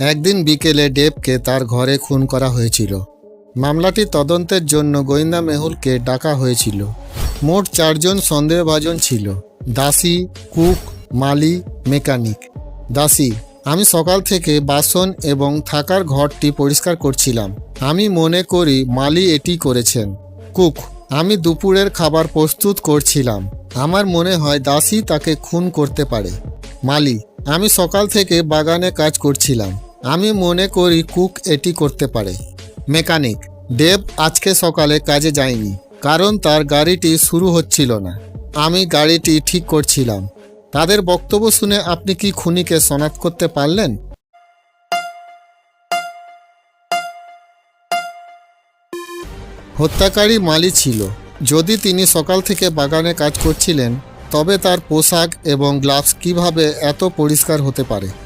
একদিন বিকেলে ডেবকে তার ঘরে খুন করা হয়েছিল। মামলাটি তদন্তের জন্য গোয়েন্দা মেহুলকে ডাকা হয়েছিল। মোট চারজন সন্দেহভাজন ছিল। দাসী, কুক, মালি, মেকানিক। দাসী, আমি সকাল থেকে বাসন এবং থাকার ঘরটি পরিষ্কার করছিলাম। আমি মনে করি মালি এটি করেছেন। কুক, আমি দুপুরের খাবার প্রস্তুত করছিলাম। আমার মনে হয় দাসী তাকে খুন করতে পারে। মালি, আমি সকাল থেকে বাগানে কাজ করছিলাম। আমি মনে করি কুক এটি করতে পারে। মেকানিক, দেব আজকে সকালে কাজে যায়নি, কারণ তার গাড়িটি শুরু হচ্ছিল না। আমি গাড়িটি ঠিক করছিলাম। তাদের বক্তব্য শুনে আপনি কি খুনিকে শনাক্ত করতে পারলেন? হত্যাকারী মালি ছিল। যদি তিনি সকাল থেকে বাগানে কাজ করছিলেন, তবে তার পোশাক এবং গ্লাভস কীভাবে এত পরিষ্কার হতে পারে?